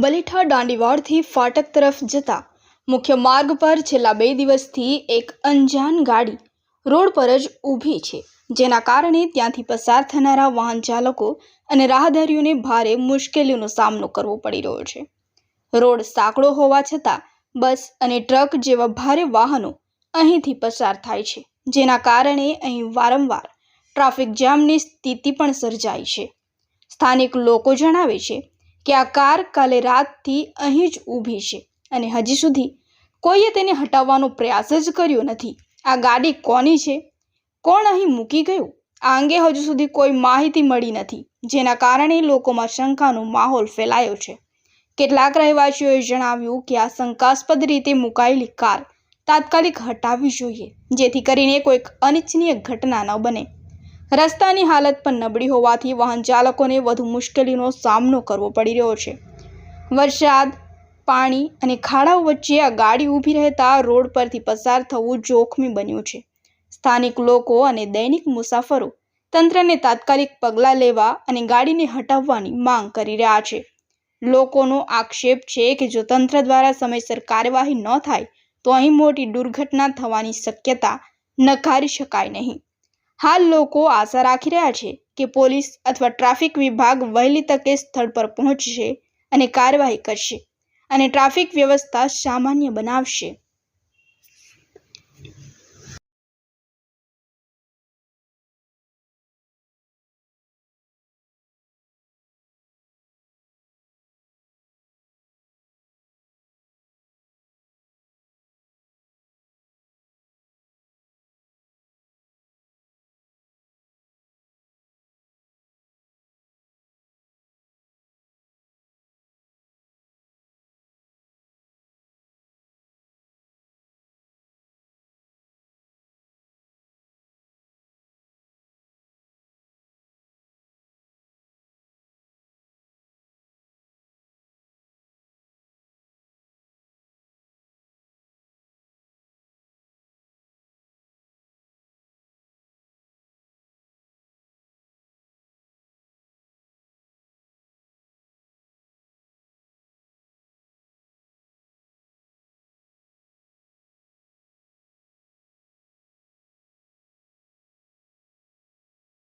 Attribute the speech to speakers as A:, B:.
A: બલીઠા દાંડીવાડથી ફાટક તરફ જતા મુખ્ય માર્ગ પર છેલ્લા બે દિવસથી એક અંજાન ગાડી રોડ પર જ ઊભી છે, જેના કારણે ત્યાંથી પસાર થનારા વાહન ચાલકો અને રાહદારીઓને ભારે મુશ્કેલીઓનો સામનો કરવો પડી રહ્યો છે. રોડ સાંકડો હોવા છતાં બસ અને ટ્રક જેવા ભારે વાહનો અહીંથી પસાર થાય છે, જેના કારણે અહીં વારંવાર ટ્રાફિક જામની સ્થિતિ પણ સર્જાય છે. સ્થાનિક લોકો જણાવે છે કે આ કાર કાલે રાતથી અહીં જ ઊભી છે અને હજી સુધી કોઈએ તેને હટાવવાનો પ્રયાસ જ કર્યો નથી. આ ગાડી કોની છે? કોણ અહીં મૂકી ગયું? આ અંગે હજુ સુધી કોઈ માહિતી મળી નથી, જેના કારણે લોકોમાં શંકાનો માહોલ ફેલાયો છે. કેટલાક રહેવાસીઓએ જણાવ્યું કે આ શંકાસ્પદ રીતે મુકાયેલી કાર તાત્કાલિક હટાવવી જોઈએ, જેથી કરીને કોઈક અનિચ્છનીય ઘટના ન બને. રસ્તાની હાલત પણ નબળી હોવાથી વાહન ચાલકોને વધુ મુશ્કેલીનો સામનો કરવો પડી રહ્યો છે. વરસાદ, પાણી અને ખાડાઓ વચ્ચે આ ગાડી ઊભી રહેતા રોડ પરથી પસાર થવું જોખમી બન્યું છે. સ્થાનિક લોકો અને દૈનિક મુસાફરો તંત્રને તાત્કાલિક પગલાં લેવા અને ગાડીને હટાવવાની માંગ કરી રહ્યા છે. લોકોનો આક્ષેપ છે કે જો તંત્ર દ્વારા સમયસર કાર્યવાહી ન થાય, તો અહીં મોટી દુર્ઘટના થવાની શક્યતા નકારી શકાય નહીં. હાલ લોકો આશા રાખી રહ્યા છે કે પોલીસ અથવા ટ્રાફિક વિભાગ વહેલી તકે સ્થળ પર પહોંચશે અને કાર્યવાહી કરશે અને ટ્રાફિક વ્યવસ્થા સામાન્ય બનાવશે.